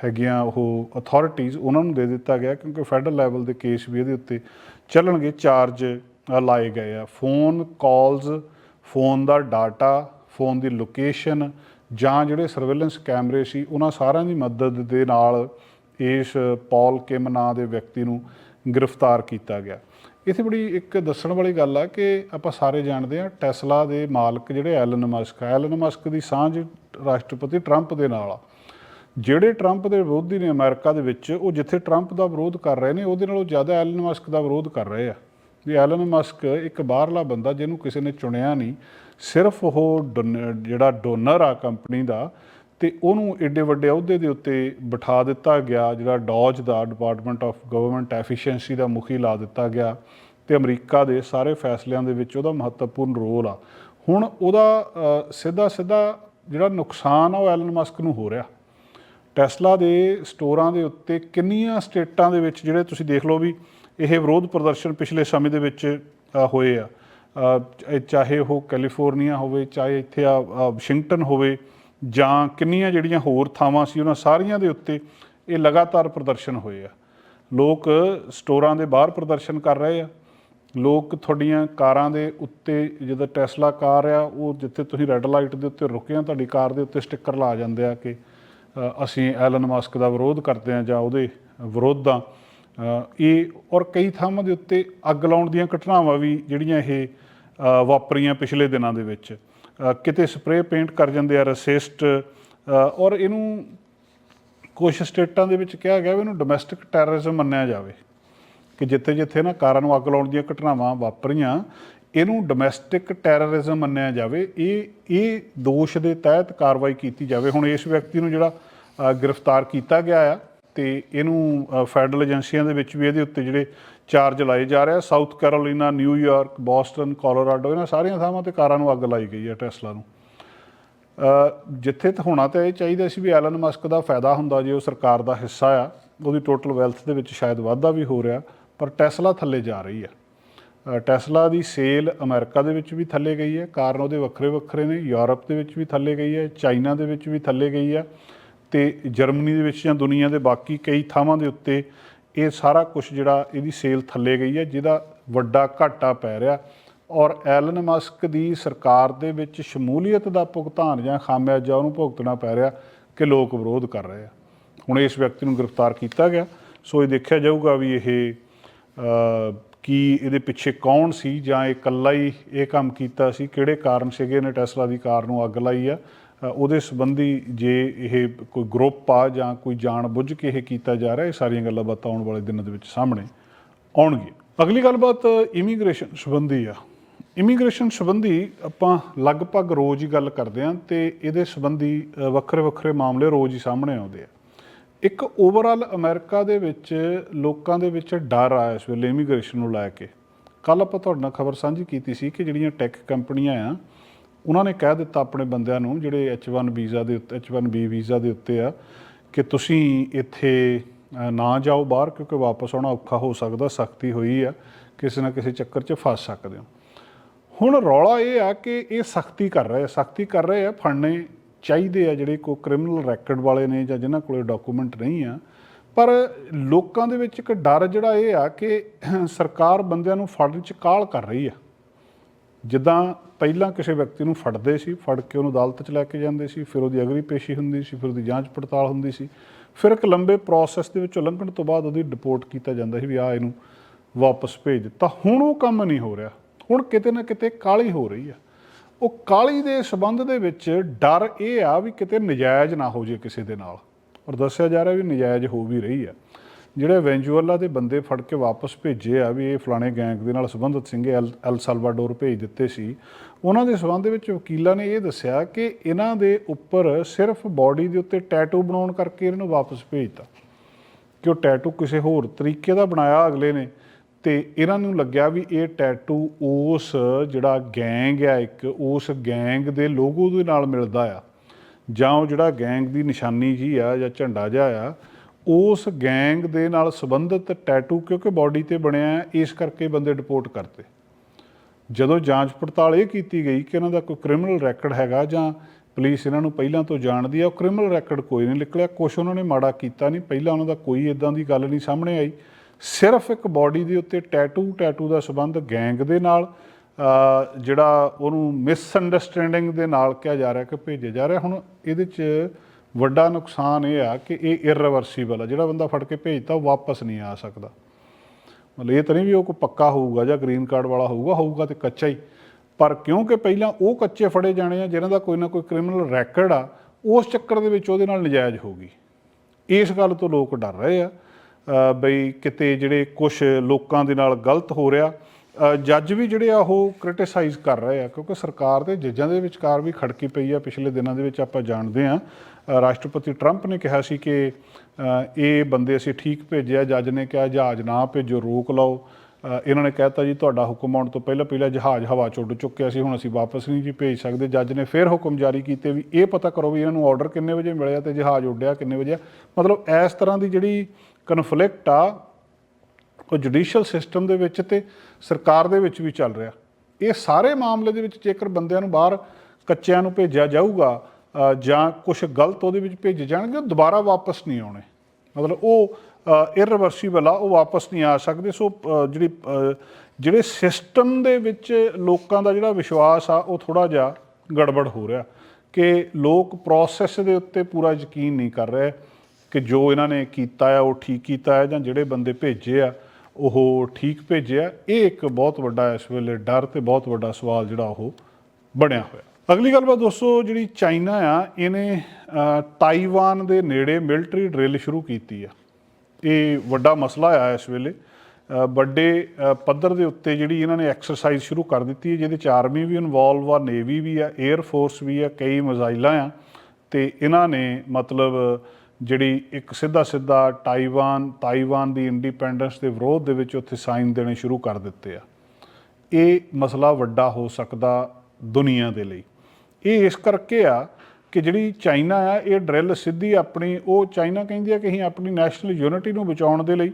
Speaker 1: ਹੈਗੀਆਂ ਉਹ ਅਥਾਰਟੀਆਂ ਉਹਨਾਂ ਨੂੰ ਦੇ ਦਿੱਤਾ ਗਿਆ ਕਿਉਂਕਿ ਫੈਡਰਲ ਲੈਵਲ ਦੇ ਕੇਸ ਵੀ ਇਹਦੇ ਉੱਤੇ ਚੱਲਣਗੇ ਚਾਰਜ ਲਾਏ ਗਏ ਆ। ਫੋਨ ਕਾਲਸ ਫੋਨ ਦਾ ਡਾਟਾ ਫੋਨ ਦੀ ਲੋਕੇਸ਼ਨ ਜਾਂ ਜਿਹੜੇ ਸਰਵੇਲੈਂਸ ਕੈਮਰੇ ਸੀ, ਉਹਨਾਂ ਸਾਰਿਆਂ ਦੀ ਮਦਦ ਦੇ ਨਾਲ ਇਸ ਪੌਲ ਕਿਮ ਨਾਂ ਦੇ ਵਿਅਕਤੀ ਨੂੰ ਗ੍ਰਿਫਤਾਰ ਕੀਤਾ ਗਿਆ। ਇੱਥੇ ਬੜੀ ਇੱਕ ਦੱਸਣ ਵਾਲੀ ਗੱਲ ਆ ਕਿ ਆਪਾਂ ਸਾਰੇ ਜਾਣਦੇ ਆ ਟੈਸਲਾ ਦੇ ਮਾਲਕ ਜਿਹੜੇ ਐਲਨ ਮਸਕ ਆ। ਐਲਨ ਮਸਕ ਦੀ ਸਾਂਝ ਰਾਸ਼ਟਰਪਤੀ ਟਰੰਪ ਦੇ ਨਾਲ ਆ। ਜਿਹੜੇ ਟਰੰਪ ਦੇ ਵਿਰੋਧੀ ਨੇ ਅਮਰੀਕਾ ਦੇ ਵਿੱਚ, ਉਹ ਜਿੱਥੇ ਟਰੰਪ ਦਾ ਵਿਰੋਧ ਕਰ ਰਹੇ ਨੇ, ਉਹਦੇ ਨਾਲੋਂ ਜ਼ਿਆਦਾ ਐਲਨ ਮਸਕ ਦਾ ਵਿਰੋਧ ਕਰ ਰਹੇ ਆ। ਵੀ ਐਲਨ ਮਸਕ ਇੱਕ ਬਾਹਰਲਾ ਬੰਦਾ ਜਿਹਨੂੰ ਕਿਸੇ ਨੇ ਚੁਣਿਆ ਨਹੀਂ ਸਿਰਫ ਉਹ ਡੋਨ- ਜਿਹੜਾ ਡੋਨਰ ਆ ਕੰਪਨੀ ਦਾ ਤੇ ਉਹਨੂੰ ਏਡੇ ਵੱਡੇ ਅਹੁਦੇ ਦੇ ਉੱਤੇ ਬਿਠਾ ਦਿੱਤਾ ਗਿਆ ਜਿਹੜਾ ਡੌਜ ਦਾ ਡਿਪਾਰਟਮੈਂਟ ਆਫ ਗਵਰਨਮੈਂਟ ਐਫੀਸ਼ੀਐਂਸੀ ਦਾ ਮੁਖੀ ਲਾ ਦਿੱਤਾ ਗਿਆ ਤੇ ਅਮਰੀਕਾ ਦੇ ਸਾਰੇ ਫੈਸਲਿਆਂ ਦੇ ਵਿੱਚ ਉਹਦਾ ਮਹੱਤਵਪੂਰਨ ਰੋਲ ਆ। ਹੁਣ ਉਹਦਾ ਸਿੱਧਾ ਸਿੱਧਾ ਜਿਹੜਾ ਨੁਕਸਾਨ ਆ ਉਹ ਐਲਨ ਮਸਕ ਨੂੰ ਹੋ ਰਿਹਾ। ਟੈਸਲਾ ਦੇ ਸਟੋਰਾਂ ਦੇ ਉੱਤੇ ਕਿੰਨੀਆਂ ਸਟੇਟਾਂ ਦੇ ਵਿੱਚ ਜਿਹੜੇ ਤੁਸੀਂ ਦੇਖ ਲਓ ਵੀ ਇਹ ਵਿਰੋਧ ਪ੍ਰਦਰਸ਼ਨ ਪਿਛਲੇ ਸਮੇਂ ਦੇ ਵਿੱਚ ਅ, ਹੋਏ ਆ। ਚਾਹੇ ਉਹ ਕੈਲੀਫੋਰਨੀਆ ਹੋਵੇ, ਚਾਹੇ ਇੱਥੇ ਆ ਵਾਸ਼ਿੰਗਟਨ ਹੋਵੇ ਜਾਂ ਕਿੰਨੀਆਂ ਜਿਹੜੀਆਂ ਹੋਰ ਥਾਵਾਂ ਸੀ, ਉਹਨਾਂ ਸਾਰੀਆਂ ਦੇ ਉੱਤੇ ਇਹ ਲਗਾਤਾਰ ਪ੍ਰਦਰਸ਼ਨ ਹੋਏ ਆ। ਲੋਕ ਸਟੋਰਾਂ ਦੇ ਬਾਹਰ ਪ੍ਰਦਰਸ਼ਨ ਕਰ ਰਹੇ ਆ। ਲੋਕ ਤੁਹਾਡੀਆਂ ਕਾਰਾਂ ਦੇ ਉੱਤੇ, ਜਦੋਂ ਟੈਸਲਾ ਕਾਰ ਆ, ਉਹ ਜਿੱਥੇ ਤੁਸੀਂ ਰੈੱਡ ਲਾਈਟ ਦੇ ਉੱਤੇ ਰੁਕੇ ਆ, ਤੁਹਾਡੀ ਕਾਰ ਦੇ ਉੱਤੇ ਸਟicker ਲਾ ਜਾਂਦੇ ਆ ਕਿ ਅਸੀਂ ਐਲਨ ਮਸਕ ਦਾ ਵਿਰੋਧ ਕਰਦੇ ਆ ਜਾਂ ਉਹਦੇ ਵਿਰੋਧ ਆ। ਇਹ ਔਰ ਕਈ ਥਾਵਾਂ ਦੇ ਉੱਤੇ ਅੱਗ ਲਾਉਣ ਦੀਆਂ ਘਟਨਾਵਾਂ ਵੀ ਜਿਹੜੀਆਂ ਇਹ ਵਾਪਰੀਆਂ ਪਿਛਲੇ ਦਿਨਾਂ ਦੇ ਵਿੱਚ। ਕਿਤੇ ਸਪਰੇਅ ਪੇਂਟ ਕਰ ਜਾਂਦੇ ਆ, ਰਸਿਸਟ ਔਰ ਇਹਨੂੰ ਕੁਝ ਸਟੇਟਾਂ ਦੇ ਵਿੱਚ ਕਿਹਾ ਗਿਆ ਵੀ ਇਹਨੂੰ ਡੋਮੈਸਟਿਕ ਟੈਰਰਿਜ਼ਮ ਮੰਨਿਆ ਜਾਵੇ। ਕਿ ਜਿੱਥੇ ਜਿੱਥੇ ਨਾ ਕਾਰਾਂ ਨੂੰ ਅੱਗ ਲਾਉਣ ਦੀਆਂ ਘਟਨਾਵਾਂ ਵਾਪਰੀਆਂ, ਇਹਨੂੰ ਡੋਮੈਸਟਿਕ ਟੈਰਰਿਜ਼ਮ ਮੰਨਿਆ ਜਾਵੇ। ਇਹ ਇਹ ਦੋਸ਼ ਦੇ ਤਹਿਤ ਕਾਰਵਾਈ ਕੀਤੀ ਜਾਵੇ। ਹੁਣ ਇਸ ਵਿਅਕਤੀ ਨੂੰ ਜਿਹੜਾ ਗ੍ਰਿਫਤਾਰ ਕੀਤਾ ਗਿਆ ਆ ਤੇ ਇਹਨੂੰ ਫੈਡਰਲ ਏਜੰਸੀਆਂ ਦੇ ਵਿੱਚ ਵੀ ਇਹਦੇ ਉੱਤੇ ਜਿਹੜੇ ਚਾਰਜ ਲਾਏ ਜਾ ਰਹੇ ਆ। South Carolina New York Boston, Colorado, ਇਹਨਾਂ ਸਾਰੀਆਂ ਥਾਵਾਂ ਤੇ ਕਾਰਾਂ ਨੂੰ ਅੱਗ ਲਾਈ ਗਈ ਹੈ ਟੈਸਲਾ ਨੂੰ। ਜਿੱਥੇ ਤਾਂ ਹੋਣਾ ਤਾਂ ਇਹ ਚਾਹੀਦਾ ਸੀ ਵੀ ਐਲਨ ਮਸਕ ਦਾ ਫਾਇਦਾ ਹੁੰਦਾ ਜੇ ਉਹ ਸਰਕਾਰ ਦਾ ਹਿੱਸਾ ਆ, ਉਹਦੀ ਟੋਟਲ ਵੈਲਥ ਦੇ ਵਿੱਚ ਸ਼ਾਇਦ ਵਾਧਾ ਵੀ ਹੋ ਰਿਹਾ, ਪਰ ਟੈਸਲਾ ਥੱਲੇ ਜਾ ਰਹੀ ਹੈ। ਟੈਸਲਾ ਦੀ ਸੇਲ ਅਮਰੀਕਾ ਦੇ ਵਿੱਚ ਵੀ ਥੱਲੇ ਗਈ ਹੈ, ਕਾਰਨ ਉਹਦੇ ਵੱਖਰੇ ਵੱਖਰੇ ਨੇ, ਯੂਰਪ ਦੇ ਵਿੱਚ ਵੀ ਥੱਲੇ ਗਈ ਹੈ, ਚਾਈਨਾ ਦੇ ਵਿੱਚ ਵੀ ਥੱਲੇ ਗਈ ਹੈ। ਤੇ ਜਰਮਨੀ ਦੇ ਵਿੱਚ ਜਾਂ ਦੁਨੀਆ ਦੇ ਬਾਕੀ ਕਈ ਥਾਵਾਂ ਦੇ ਉੱਤੇ ਇਹ ਸਾਰਾ ਕੁਝ ਜਿਹੜਾ ਇਹਦੀ ਸੇਲ ਥੱਲੇ ਗਈ ਹੈ, ਜਿਹਦਾ ਵੱਡਾ ਘਾਟਾ ਪੈ ਰਿਹਾ। ਔਰ ਐਲਨ ਮਸਕ ਦੀ ਸਰਕਾਰ ਦੇ ਵਿੱਚ ਸ਼ਮੂਲੀਅਤ ਦਾ ਭੁਗਤਾਨ ਜਾਂ ਖਾਮਿਆਜਾ ਉਹਨੂੰ ਭੁਗਤਣਾ ਪੈ ਰਿਹਾ ਕਿ ਲੋਕ ਵਿਰੋਧ ਕਰ ਰਹੇ ਆ। ਹੁਣ ਇਸ ਵਿਅਕਤੀ ਨੂੰ ਗ੍ਰਿਫਤਾਰ ਕੀਤਾ ਗਿਆ। ਸੋ ਇਹ ਦੇਖਿਆ ਜਾਊਗਾ ਵੀ ਇਹ ਕੀ ਇਹਦੇ ਪਿੱਛੇ ਕੌਣ ਸੀ ਜਾਂ ਇਹ ਇਕੱਲਾ ਹੀ ਇਹ ਕੰਮ ਕੀਤਾ ਸੀ, ਕਿਹੜੇ ਕਾਰਨ ਸੀਗੇ, ਇਹਨੇ ਟੈਸਲਾ ਦੀ ਕਾਰ ਨੂੰ ਅੱਗ ਲਾਈ ਆ। ਉਹਦੇ ਸੰਬੰਧੀ ਜੇ ਇਹ ਕੋਈ ਗਰੁੱਪ ਆ ਜਾਂ ਕੋਈ ਜਾਣ ਬੁੱਝ ਕੇ ਇਹ ਕੀਤਾ ਜਾ ਰਿਹਾ, ਇਹ ਸਾਰੀਆਂ ਗੱਲਾਂ ਬਾਤਾਂ ਆਉਣ ਵਾਲੇ ਦਿਨਾਂ ਦੇ ਵਿੱਚ ਸਾਹਮਣੇ ਆਉਣਗੀਆਂ। ਅਗਲੀ ਗੱਲਬਾਤ ਇਮੀਗ੍ਰੇਸ਼ਨ ਸੰਬੰਧੀ ਆ। ਇਮੀਗ੍ਰੇਸ਼ਨ ਸੰਬੰਧੀ ਆਪਾਂ ਲਗਭਗ ਰੋਜ਼ ਹੀ ਗੱਲ ਕਰਦੇ ਹਾਂ ਤੇ ਇਹਦੇ ਸੰਬੰਧੀ ਵੱਖਰੇ ਵੱਖਰੇ ਮਾਮਲੇ ਰੋਜ਼ ਹੀ ਸਾਹਮਣੇ ਆਉਂਦੇ ਆ। ਇੱਕ ਓਵਰਆਲ ਅਮਰੀਕਾ ਦੇ ਵਿੱਚ ਲੋਕਾਂ ਦੇ ਵਿੱਚ ਡਰ ਆ ਇਸ ਵੇਲੇ ਇਮੀਗ੍ਰੇਸ਼ਨ ਨੂੰ ਲੈ ਕੇ। ਕੱਲ ਆਪਾਂ ਤੁਹਾਡੇ ਨਾਲ ਖਬਰ ਸਾਂਝੀ ਕੀਤੀ ਸੀ ਕਿ ਜਿਹੜੀਆਂ ਟੈਕ ਕੰਪਨੀਆਂ ਆ ਉਹਨਾਂ ਨੇ ਕਹਿ ਦਿੱਤਾ ਆਪਣੇ ਬੰਦਿਆਂ ਨੂੰ, ਜਿਹੜੇ H1 ਵੀਜ਼ਾ ਦੇ ਉੱਤੇ H1B ਵੀਜ਼ਾ ਦੇ ਉੱਤੇ ਆ, ਕਿ ਤੁਸੀਂ ਇੱਥੇ ਨਾ ਜਾਓ ਬਾਹਰ, ਕਿਉਂਕਿ ਵਾਪਸ ਆਉਣਾ ਔਖਾ ਹੋ ਸਕਦਾ, ਸਖਤੀ ਹੋਈ ਆ, ਕਿਸੇ ਨਾ ਕਿਸੇ ਚੱਕਰ 'ਚ ਫਸ ਸਕਦੇ ਹੋ। ਹੁਣ ਰੌਲਾ ਇਹ ਆ ਕਿ ਇਹ ਸਖਤੀ ਕਰ ਰਹੇ ਆ, ਸਖਤੀ ਕਰ ਰਹੇ ਆ, ਫੜਨੇ ਚਾਹੀਦੇ ਆ ਜਿਹੜੇ ਕੋਈ ਕ੍ਰਿਮੀਨਲ ਰੈਕੋਰਡ ਵਾਲੇ ਨੇ ਜਾਂ ਜਿਨ੍ਹਾਂ ਕੋਲੇ ਡਾਕੂਮੈਂਟ ਨਹੀਂ ਆ। ਪਰ ਲੋਕਾਂ ਦੇ ਵਿੱਚ ਇੱਕ ਡਰ ਜਿਹੜਾ ਇਹ ਆ ਕਿ ਸਰਕਾਰ ਬੰਦਿਆਂ ਨੂੰ ਫੜਨ 'ਚ ਕਾਹਲ ਕਰ ਰਹੀ ਆ। ਜਿੱਦਾਂ ਪਹਿਲਾਂ ਕਿਸੇ ਵਿਅਕਤੀ ਨੂੰ ਫੜਦੇ ਸੀ, ਫੜ ਕੇ ਉਹਨੂੰ ਅਦਾਲਤ 'ਚ ਲੈ ਕੇ ਜਾਂਦੇ ਸੀ, ਫਿਰ ਉਹਦੀ ਅਗਲੀ ਪੇਸ਼ੀ ਹੁੰਦੀ ਸੀ, ਫਿਰ ਉਹਦੀ ਜਾਂਚ ਪੜਤਾਲ ਹੁੰਦੀ ਸੀ। ਫਿਰ ਇੱਕ ਲੰਬੇ ਪ੍ਰੋਸੈਸ ਦੇ ਵਿੱਚ ਉਲੰਘਣ ਤੋਂ ਬਾਅਦ ਉਹਦੀ ਡਿਪੋਰਟ ਕੀਤਾ ਜਾਂਦਾ ਸੀ ਵੀ ਆ ਇਹਨੂੰ ਵਾਪਸ ਭੇਜ ਦਿੱਤਾ। ਹੁਣ ਉਹ ਕੰਮ ਨਹੀਂ ਹੋ ਰਿਹਾ। ਹੁਣ ਕਿਤੇ ਨਾ ਕਿਤੇ ਕਾਲੀ ਹੋ ਰਹੀ ਆ। ਉਹ ਕਾਲੀ ਦੇ ਸਬੰਧ ਦੇ ਵਿੱਚ ਡਰ ਇਹ ਆ ਵੀ ਕਿਤੇ ਨਜਾਇਜ਼ ਨਾ ਹੋ ਜੇ ਕਿਸੇ ਦੇ ਨਾਲ। ਔਰ ਦੱਸਿਆ ਜਾ ਰਿਹਾ ਵੀ ਨਜਾਇਜ਼ ਹੋ ਵੀ ਰਹੀ ਆ। ਜਿਹੜੇ ਵੈਂਜੂਅਲਾ ਦੇ ਬੰਦੇ ਫੜ ਕੇ ਵਾਪਸ ਭੇਜੇ ਆ ਵੀ ਇਹ ਫਲਾਣੇ ਗੈਂਗ ਦੇ ਨਾਲ ਸੰਬੰਧਿਤ ਸਿੰਘੇ ਐਲ ਐਲ ਸਾਲਵਾਡੋਰ ਭੇਜ ਦਿੱਤੇ ਸੀ। ਉਹਨਾਂ ਦੇ ਸਬੰਧ ਦੇ ਵਿੱਚ ਵਕੀਲਾਂ ਨੇ ਇਹ ਦੱਸਿਆ ਕਿ ਇਹਨਾਂ ਦੇ ਉੱਪਰ ਸਿਰਫ ਬਾਡੀ ਦੇ ਉੱਤੇ ਟੈਟੂ ਬਣਾਉਣ ਕਰਕੇ ਇਹਨਾਂ ਨੂੰ ਵਾਪਸ ਭੇਜਤਾ। ਕਿ ਉਹ ਟੈਟੂ ਕਿਸੇ ਹੋਰ ਤਰੀਕੇ ਦਾ ਬਣਾਇਆ ਅਗਲੇ ਨੇ ਤੇ ਇਹਨਾਂ ਨੂੰ ਲੱਗਿਆ ਵੀ ਇਹ ਟੈਟੂ ਉਸ ਜਿਹੜਾ ਗੈਂਗ ਆ, ਇੱਕ ਉਸ ਗੈਂਗ ਦੇ ਲੋਗੋ ਦੇ ਨਾਲ ਮਿਲਦਾ ਆ। ਜਾਂ ਉਹ ਜਿਹੜਾ ਗੈਂਗ ਦੀ ਨਿਸ਼ਾਨੀ ਜੀ ਆ ਜਾਂ ਝੰਡਾ ਜਿਹਾ ਆ ਉਸ ਗੈਂਗ ਦੇ ਨਾਲ ਸੰਬੰਧਿਤ ਟੈਟੂ ਕਿਉਂਕਿ ਬਾਡੀ ਤੇ ਬਣਿਆ ਹੈ, ਇਸ ਕਰਕੇ ਬੰਦੇ ਡਿਪੋਰਟ ਕਰਤੇ। ਜਦੋਂ ਜਾਂਚ ਪੜਤਾਲ ਇਹ ਕੀਤੀ ਗਈ ਕਿ ਇਹਨਾਂ ਦਾ ਕੋਈ ਕ੍ਰਿਮੀਨਲ ਰੈਕੋਰਡ ਹੈਗਾ ਜਾਂ ਪੁਲਿਸ ਇਹਨਾਂ ਨੂੰ ਪਹਿਲਾਂ ਤੋਂ ਜਾਣਦੀ ਆ ਉਹ ਕ੍ਰਿਮੀਨਲ ਰੈਕੋਰਡ ਕੋਈ ਨਹੀਂ ਨਿਕਲਿਆ ਕੁਛ ਉਹਨਾਂ ਨੇ ਮਾੜਾ ਕੀਤਾ ਨਹੀਂ ਪਹਿਲਾਂ ਉਹਨਾਂ ਦਾ ਕੋਈ ਇਦਾਂ ਦੀ ਗੱਲ ਨਹੀਂ ਸਾਹਮਣੇ ਆਈ। ਸਿਰਫ ਇੱਕ ਬਾਡੀ ਦੇ ਉੱਤੇ ਟੈਟੂ ਟੈਟੂ ਦਾ ਸਬੰਧ ਗੈਂਗ ਦੇ ਨਾਲ ਜਿਹੜਾ ਉਹਨੂੰ ਮਿਸਅੰਡਰਸਟੈਂਡਿੰਗ ਦੇ ਨਾਲ ਕਿਹਾ ਜਾ ਰਿਹਾ ਕਿ ਭੇਜਿਆ ਜਾ ਰਿਹਾ। ਹੁਣ ਇਹਦੇ 'ਚ ਵੱਡਾ ਨੁਕਸਾਨ ਇਹ ਆ ਕਿ ਇਹ ਇਰਰਿਵਰਸੀਬਲ ਆ। ਜਿਹੜਾ ਬੰਦਾ ਫੜ ਕੇ ਭੇਜਤਾ, ਉਹ ਵਾਪਸ ਨਹੀਂ ਆ ਸਕਦਾ। ਮਤਲਬ ਇਹ ਤਾਂ ਨਹੀਂ ਵੀ ਉਹ ਕੋਈ ਪੱਕਾ ਹੋਊਗਾ ਜਾਂ ਗ੍ਰੀਨ ਕਾਰਡ ਵਾਲਾ ਹੋਊਗਾ ਹੋਊਗਾ ਤੇ ਕੱਚਾ ਹੀ। ਪਰ ਕਿਉਂਕਿ ਪਹਿਲਾਂ ਉਹ ਕੱਚੇ ਫੜੇ ਜਾਣੇ ਆ, ਜਿਹਨਾਂ ਦਾ ਕੋਈ ਨਾ ਕੋਈ ਕ੍ਰਿਮੀਨਲ ਰੈਕੋਰਡ ਆ, ਉਸ ਚੱਕਰ ਦੇ ਵਿੱਚ ਉਹਦੇ ਨਾਲ ਨਜਾਇਜ਼ ਹੋ ਗਈ। ਇਸ ਗੱਲ ਤੋਂ ਲੋਕ ਡਰ ਰਹੇ ਆ। ਬਈ ਕਿਤੇ ਜਿਹੜੇ ਕੁਝ ਲੋਕਾਂ ਦੇ ਨਾਲ ਗਲਤ ਹੋ ਰਿਹਾ ਜੱਜ ਵੀ ਜਿਹੜੇ ਆ ਉਹ ਕ੍ਰਿਟਿਸਾਈਜ਼ ਕਰ ਰਹੇ ਆ, ਕਿਉਂਕਿ ਸਰਕਾਰ ਦੇ ਜੱਜਾਂ ਦੇ ਵਿਚਕਾਰ ਵੀ ਖੜਕੀ ਪਈ ਆ। ਪਿਛਲੇ ਦਿਨਾਂ ਦੇ ਵਿੱਚ ਆਪਾਂ ਜਾਣਦੇ ਆ ਰਾਸ਼ਟਰਪਤੀ ਟਰੰਪ ਨੇ ਕਿਹਾ ਸੀ ਕਿ ਇਹ ਬੰਦੇ ਅਸੀਂ ਠੀਕ ਭੇਜਿਆ, ਜੱਜ ਨੇ ਕਿਹਾ ਜਹਾਜ਼ ਨਾ ਭੇਜੋ, ਰੋਕ ਲਓ। ਇਹਨਾਂ ਨੇ ਕਹਿਤਾ ਜੀ, ਤੁਹਾਡਾ ਹੁਕਮ ਆਉਣ ਤੋਂ ਪਹਿਲਾਂ ਪਹਿਲਾਂ ਜਹਾਜ਼ ਹਵਾ 'ਚ ਉੱਡ ਚੁੱਕਿਆ ਸੀ, ਹੁਣ ਅਸੀਂ ਵਾਪਸ ਨਹੀਂ ਜੀ ਭੇਜ ਸਕਦੇ। ਜੱਜ ਨੇ ਫਿਰ ਹੁਕਮ ਜਾਰੀ ਕੀਤੇ ਵੀ ਇਹ ਪਤਾ ਕਰੋ ਵੀ ਇਹਨਾਂ ਨੂੰ ਆਰਡਰ ਕਿੰਨੇ ਵਜੇ ਮਿਲਿਆ ਤੇ ਜਹਾਜ਼ ਉੱਡਿਆ ਕਿੰਨੇ ਵਜੇ। ਆ। ਮਤਲਬ ਇਸ ਤਰ੍ਹਾਂ ਦੀ ਜਿਹੜੀ ਕਨਫਲਿਕਟ ਆ, ਉਹ ਜੁਡੀਸ਼ੀਅਲ ਸਿਸਟਮ ਦੇ ਵਿੱਚ ਤੇ ਸਰਕਾਰ ਦੇ ਵਿੱਚ ਵੀ ਚੱਲ ਰਿਹਾ। ਇਹ ਸਾਰੇ ਮਾਮਲੇ ਦੇ ਵਿੱਚ ਜੇਕਰ ਬੰਦਿਆਂ ਨੂੰ ਬਾਹਰ ਕੱਚਿਆਂ ਨੂੰ ਭੇਜਿਆ ਜਾਊਗਾ ਜਾਂ ਕੁਝ ਗਲਤ ਉਹਦੇ ਵਿੱਚ ਭੇਜੇ ਜਾਣਗੇ, ਉਹ ਦੁਬਾਰਾ ਵਾਪਸ ਨਹੀਂ ਆਉਣੇ। ਮਤਲਬ ਉਹ ਇਰਰਿਵਰਸੀਬਲ ਆ, ਉਹ ਵਾਪਸ ਨਹੀਂ ਆ ਸਕਦੇ। ਸੋ ਜਿਹੜੀ ਜਿਹੜੇ ਸਿਸਟਮ ਦੇ ਵਿੱਚ ਲੋਕਾਂ ਦਾ ਜਿਹੜਾ ਵਿਸ਼ਵਾਸ ਆ, ਉਹ ਥੋੜਾ ਜਿਹਾ ਗੜਬੜ ਹੋ ਰਿਹਾ ਕਿ ਲੋਕ ਪ੍ਰੋਸੈਸ ਦੇ ਉੱਤੇ ਪੂਰਾ ਯਕੀਨ ਨਹੀਂ ਕਰ ਰਹੇ ਕਿ ਜੋ ਇਹਨਾਂ ਨੇ ਕੀਤਾ ਆ, ਉਹ ਠੀਕ ਕੀਤਾ ਹੈ ਜਾਂ ਜਿਹੜੇ ਬੰਦੇ ਭੇਜੇ ਆ, ਉਹ ਠੀਕ ਭੇਜੇ ਆ। ਇਹ ਇੱਕ ਬਹੁਤ ਵੱਡਾ ਇਸ ਵੇਲੇ ਡਰ ਤੇ ਬਹੁਤ ਵੱਡਾ ਸਵਾਲ ਜਿਹੜਾ ਉਹ ਬਣਿਆ ਹੋਇਆ। ਅਗਲੀ ਗੱਲਬਾਤ ਦੋਸਤੋ, ਜਿਹੜੀ ਚਾਈਨਾ ਆ, ਇਹਨੇ ਤਾਈਵਾਨ ਦੇ ਨੇੜੇ ਮਿਲਟਰੀ ਡਰਿਲ ਸ਼ੁਰੂ ਕੀਤੀ ਆ। ਇਹ ਵੱਡਾ ਮਸਲਾ ਆ ਇਸ ਵੇਲੇ। ਵੱਡੇ ਪੱਧਰ ਦੇ ਉੱਤੇ ਜਿਹੜੀ ਇਹਨਾਂ ਨੇ ਐਕਸਰਸਾਈਜ਼ ਸ਼ੁਰੂ ਕਰ ਦਿੱਤੀ ਹੈ, ਜਿਹਦੇ ਚ ਆਰਮੀ ਵੀ ਇਨਵੋਲਵ ਆ, ਨੇਵੀ ਵੀ ਆ 에ਅਰ ਫੋਰਸ ਵੀ ਆ, ਕਈ ਮਿਜ਼ਾਈਲਾਂ ਆ। ਤੇ ਇਹਨਾਂ ਨੇ ਮਤਲਬ ਜਿਹੜੀ ਇੱਕ ਸਿੱਧਾ ਸਿੱਧਾ ਤਾਈਵਾਨ ਤਾਈਵਾਨ ਦੀ ਇੰਡੀਪੈਂਡੈਂਸ ਦੇ ਵਿਰੋਧ ਦੇ ਵਿੱਚ ਉੱਥੇ ਸਾਈਨ ਦੇਣੇ ਸ਼ੁਰੂ ਕਰ ਦਿੱਤੇ ਆ। ਇਹ ਮਸਲਾ ਵੱਡਾ ਹੋ ਸਕਦਾ ਦੁਨੀਆ ਦੇ ਲਈ। ਇਹ ਇਸ ਕਰਕੇ ਆ ਕਿ ਜਿਹੜੀ ਚਾਈਨਾ ਆ, ਇਹ ਡਰਿਲ ਸਿੱਧੀ ਆਪਣੀ, ਉਹ ਚਾਈਨਾ ਕਹਿੰਦੀ ਆ ਕਿ ਅਸੀਂ ਆਪਣੀ ਨੈਸ਼ਨਲ ਯੂਨਿਟੀ ਨੂੰ ਬਚਾਉਣ ਦੇ ਲਈ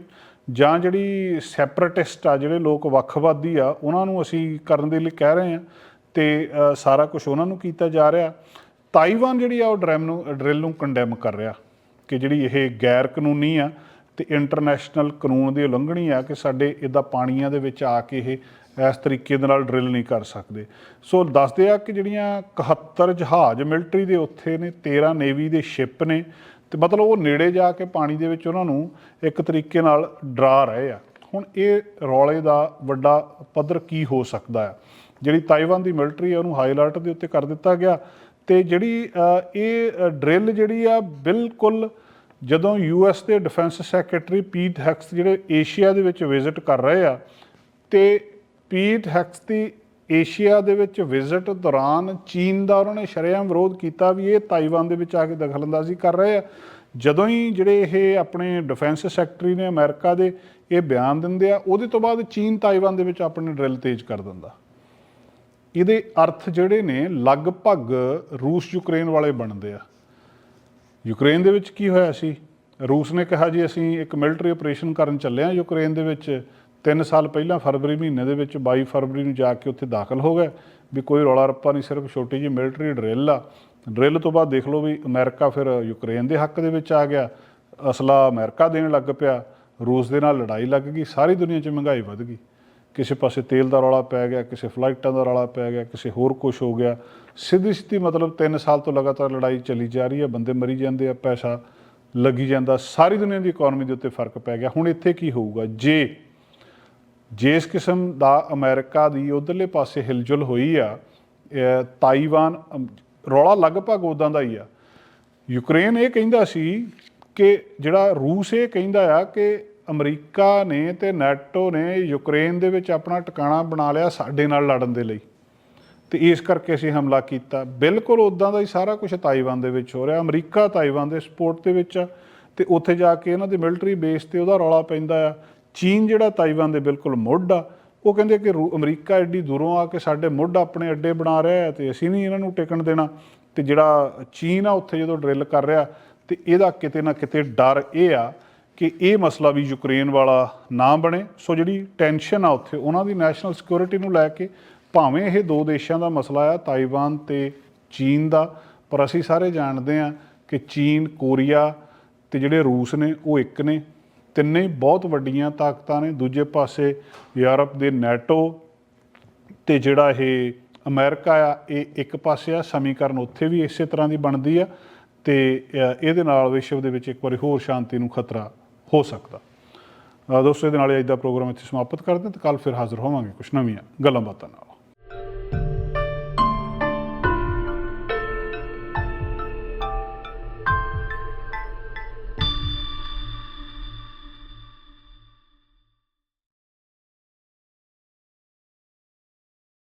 Speaker 1: ਜਾਂ ਜਿਹੜੀ ਸੈਪਰੇਟਿਸਟ ਆ, ਜਿਹੜੇ ਲੋਕ ਵੱਖਵਾਦੀ ਆ, ਉਹਨਾਂ ਨੂੰ ਅਸੀਂ ਕਰਨ ਦੇ ਲਈ ਕਹਿ ਰਹੇ ਆ ਤੇ ਸਾਰਾ ਕੁਝ ਉਹਨਾਂ ਨੂੰ ਕੀਤਾ ਜਾ ਰਿਹਾ। ਤਾਈਵਾਨ ਜਿਹੜੀ ਆ, ਉਹ ਡਰੈਮ ਨੂੰ, ਡਰਿਲ ਨੂੰ ਕੰਡੈਮ ਕਰ ਰਿਹਾ ਕਿ ਜਿਹੜੀ ਇਹ ਗੈਰ ਕਾਨੂੰਨੀ ਆ ਤੇ ਇੰਟਰਨੈਸ਼ਨਲ ਕਾਨੂੰਨ ਦੀ ਉਲੰਘਣੀ ਆ ਕਿ ਸਾਡੇ ਇਦਾਂ ਪਾਣੀਆਂ ਦੇ ਵਿੱਚ ਆ ਕੇ ਇਹ ਇਸ ਤਰੀਕੇ ਦੇ ਨਾਲ ਡਰਿਲ ਨਹੀਂ ਕਰ ਸਕਦੇ। ਸੋ ਦੱਸਦੇ ਆ ਕਿ ਜਿਹੜੀਆਂ 71 ਜਹਾਜ਼ ਮਿਲਟਰੀ ਦੇ ਉੱਥੇ ਨੇ 13 ਨੇਵੀ ਦੇ ਸ਼ਿਪ ਨੇ, ਤੇ ਮਤਲਬ ਉਹ ਨੇੜੇ ਜਾ ਕੇ ਪਾਣੀ ਦੇ ਵਿੱਚ ਉਹਨਾਂ ਨੂੰ ਇੱਕ ਤਰੀਕੇ ਨਾਲ ਡਰਾ ਰਹੇ ਆ। ਹੁਣ ਇਹ ਰੌਲੇ ਦਾ ਵੱਡਾ ਪੱਧਰ ਕੀ ਹੋ ਸਕਦਾ ਆ? ਜਿਹੜੀ ਤਾਈਵਾਨ ਦੀ ਮਿਲਟਰੀ ਆ, ਉਹਨੂੰ ਹਾਈ ਅਲਰਟ ਦੇ ਉੱਤੇ ਕਰ ਦਿੱਤਾ ਗਿਆ, ਤੇ ਜਿਹੜੀ ਇਹ ਡਰਿਲ ਜਿਹੜੀ ਆ, ਬਿਲਕੁਲ ਜਦੋਂ ਯੂਐਸ ਦੇ ਡਿਫੈਂਸ ਸੈਕਟਰੀ ਪੀਟ ਹੈਕਸ ਜਿਹੜੇ ਏਸ਼ੀਆ ਦੇ ਵਿੱਚ ਵਿਜ਼ਿਟ ਕਰ ਰਹੇ ਆ, ਤੇ ਪੀਟ ਹੈਕਸ ਦੀ ਏਸ਼ੀਆ ਦੇ ਵਿੱਚ ਵਿਜ਼ਿਟ ਦੌਰਾਨ ਚੀਨ ਦਾ ਉਹਨਾਂ ਨੇ ਸ਼ਰੇਆਮ ਵਿਰੋਧ ਕੀਤਾ ਵੀ ਇਹ ਤਾਈਵਾਨ ਦੇ ਵਿੱਚ ਆ ਕੇ ਦਖਲਅੰਦਾਜ਼ੀ ਕਰ ਰਹੇ ਆ। ਜਦੋਂ ਹੀ ਜਿਹੜੇ ਇਹ ਆਪਣੇ ਡਿਫੈਂਸ ਸੈਕਟਰੀ ਨੇ ਅਮਰੀਕਾ ਦੇ ਇਹ ਬਿਆਨ ਦਿੰਦੇ ਆ, ਉਹਦੇ ਤੋਂ ਬਾਅਦ ਚੀਨ ਤਾਈਵਾਨ ਦੇ ਵਿੱਚ ਆਪਣੇ ਡਰਿਲ ਤੇਜ਼ ਕਰ ਦਿੰਦਾ। ਇਹਦੇ ਅਰਥ ਜਿਹੜੇ ਨੇ ਲਗਭਗ ਰੂਸ ਯੂਕਰੇਨ ਵਾਲੇ ਬਣਦੇ ਆ। ਯੂਕਰੇਨ ਦੇ ਵਿੱਚ ਕੀ ਹੋਇਆ ਸੀ? ਰੂਸ ਨੇ ਕਿਹਾ ਜੀ, ਅਸੀਂ ਇੱਕ ਮਿਲਟਰੀ ਆਪਰੇਸ਼ਨ ਕਰਨ ਚੱਲੇ ਆ ਯੂਕਰੇਨ ਦੇ ਵਿੱਚ। 3 ਸਾਲ ਪਹਿਲਾਂ ਫਰਵਰੀ ਮਹੀਨੇ ਦੇ ਵਿੱਚ 22 ਫਰਵਰੀ ਨੂੰ ਜਾ ਕੇ ਉੱਥੇ ਦਾਖਲ ਹੋ ਗਏ ਵੀ ਕੋਈ ਰੌਲਾ ਰੱਪਾ ਨਹੀਂ, ਸਿਰਫ ਛੋਟੀ ਜਿਹੀ ਮਿਲਟਰੀ ਡਰਿਲ ਆ। ਡਰਿਲ ਤੋਂ ਬਾਅਦ ਦੇਖ ਲਓ ਵੀ ਅਮਰੀਕਾ ਫਿਰ ਯੂਕਰੇਨ ਦੇ ਹੱਕ ਦੇ ਵਿੱਚ ਆ ਗਿਆ। ਅਸਲਾ ਅਮਰੀਕਾ ਦੇਣ ਲੱਗ ਪਿਆ, ਰੂਸ ਦੇ ਨਾਲ ਲੜਾਈ ਲੱਗ ਗਈ, ਸਾਰੀ ਦੁਨੀਆ 'ਚ ਮਹਿੰਗਾਈ ਵੱਧ ਗਈ। ਕਿਸੇ ਪਾਸੇ ਤੇਲ ਦਾ ਰੌਲਾ ਪੈ ਗਿਆ, ਕਿਸੇ ਫਲਾਈਟਾਂ ਦਾ ਰੌਲਾ ਪੈ ਗਿਆ, ਕਿਸੇ ਹੋਰ ਕੁਝ ਹੋ ਗਿਆ। ਸਿੱਧੀ ਸਿੱਧੀ ਮਤਲਬ 3 ਸਾਲ ਤੋਂ ਲਗਾਤਾਰ ਲੜਾਈ ਚੱਲੀ ਜਾ ਰਹੀ ਹੈ, ਬੰਦੇ ਮਰੀ ਜਾਂਦੇ ਆ, ਪੈਸਾ ਲੱਗੀ ਜਾਂਦਾ, ਸਾਰੀ ਦੁਨੀਆ ਦੀ ਇਕਨੋਮੀ ਦੇ ਉੱਤੇ ਫ਼ਰਕ ਪੈ ਗਿਆ। ਹੁਣ ਇੱਥੇ ਕੀ ਹੋਊਗਾ? ਜੇ ਜਿਸ ਕਿਸਮ ਦਾ ਅਮਰੀਕਾ ਦੀ ਉਧਰਲੇ ਪਾਸੇ ਹਿਲਜੁਲ ਹੋਈ ਆ ਤਾਈਵਾਨ ਰੌਲਾ ਲਗਭਗ ਉਦਾਂ ਦਾ ਹੀ ਆ। ਯੂਕਰੇਨ ਇਹ ਕਹਿੰਦਾ ਸੀ ਕਿ ਜਿਹੜਾ ਰੂਸ ਇਹ ਕਹਿੰਦਾ ਆ ਕਿ ਅਮਰੀਕਾ ਨੇ ਤੇ ਨੈਟੋ ਨੇ ਯੂਕਰੇਨ ਦੇ ਵਿੱਚ ਆਪਣਾ ਟਿਕਾਣਾ ਬਣਾ ਲਿਆ ਸਾਡੇ ਨਾਲ ਲੜਨ ਦੇ ਲਈ। ਤੇ ਇਸ ਕਰਕੇ ਅਸੀਂ ਹਮਲਾ ਕੀਤਾ। ਬਿਲਕੁਲ ਉਦਾਂ ਦਾ ਹੀ ਸਾਰਾ ਕੁਝ ਤਾਈਵਾਨ ਦੇ ਵਿੱਚ ਹੋ ਰਿਹਾ। ਅਮਰੀਕਾ ਤਾਈਵਾਨ ਦੇ ਸਪੋਰਟ ਦੇ ਵਿੱਚ ਆ ਤੇ ਉੱਥੇ ਜਾ ਕੇ ਇਹਨਾਂ ਦੇ ਮਿਲਟਰੀ ਬੇਸ ਤੇ ਉਹਦਾ ਰੌਲਾ ਪੈਂਦਾ ਆ। ਚੀਨ ਜਿਹੜਾ ਤਾਈਵਾਨ ਦੇ ਬਿਲਕੁਲ ਮੁੱਢ ਆ, ਉਹ ਕਹਿੰਦੇ ਕਿ ਰੂ- ਅਮਰੀਕਾ ਐਡੀ ਦੂਰੋਂ ਆ ਕੇ ਸਾਡੇ ਮੁੱਢ ਆਪਣੇ ਅੱਡੇ ਬਣਾ ਰਿਹਾ ਹੈ ਤੇ ਅਸੀਂ ਨਹੀਂ ਇਹਨਾਂ ਨੂੰ ਟਿਕਣ ਦੇਣਾ। ਤੇ ਜਿਹੜਾ ਚੀਨ ਆ, ਉੱਥੇ ਜਦੋਂ ਡਰਿਲ ਕਰ ਰਿਹਾ, ਤੇ ਇਹਦਾ ਕਿਤੇ ਨਾ ਕਿਤੇ ਡਰ ਇਹ ਆ ਕਿ ਇਹ ਮਸਲਾ ਵੀ ਯੂਕਰੇਨ ਵਾਲਾ ਨਾ ਬਣੇ। ਸੋ ਜਿਹੜੀ ਟੈਨਸ਼ਨ ਆ ਉੱਥੇ, ਉਹਨਾਂ ਦੀ ਨੈਸ਼ਨਲ ਸਿਕਿਉਰਿਟੀ ਨੂੰ ਲੈ ਕੇ ਭਾਵੇਂ ਇਹ ਦੋ ਦੇਸ਼ਾਂ ਦਾ ਮਸਲਾ ਆ, ਤਾਈਵਾਨ ਤੇ ਚੀਨ ਦਾ, ਪਰ ਅਸੀਂ ਸਾਰੇ ਜਾਣਦੇ ਆ ਕਿ ਚੀਨ, ਕੋਰੀਆ ਤੇ ਜਿਹੜੇ ਰੂਸ ਨੇ, ਉਹ ਇੱਕ ਨੇ। ਤਿੰਨੇ ਬਹੁਤ ਵੱਡੀਆਂ ਤਾਕਤਾਂ ਨੇ। ਦੂਜੇ ਪਾਸੇ ਯੂਰਪ ਦੇ ਨੈਟੋ ਤੇ ਜਿਹੜਾ ਇਹ ਅਮਰੀਕਾ ਆ, ਇਹ ਇੱਕ ਪਾਸੇ ਆ। ਸਮੀਕਰਨ ਉੱਥੇ ਵੀ ਇਸੇ ਤਰ੍ਹਾਂ ਦੀ ਬਣਦੀ ਆ ਤੇ ਇਹਦੇ ਨਾਲ ਵਿਸ਼ਵ ਦੇ ਵਿੱਚ ਇੱਕ ਵਾਰੀ ਹੋਰ ਸ਼ਾਂਤੀ ਨੂੰ ਖਤਰਾ ਹੋ ਸਕਦਾ। ਦੋਸਤੋ, ਇਹਦੇ ਨਾਲ ਹੀ ਅੱਜ ਦਾ ਪ੍ਰੋਗਰਾਮ ਇੱਥੇ ਸਮਾਪਤ ਕਰਦੇ ਹਾਂ ਤੇ ਕੱਲ ਫਿਰ ਹਾਜ਼ਰ ਹੋਵਾਂਗੇ ਕੁਝ ਨਵੀਆਂ ਗੱਲਾਂ ਬਾਤਾਂ ਨਾਲ।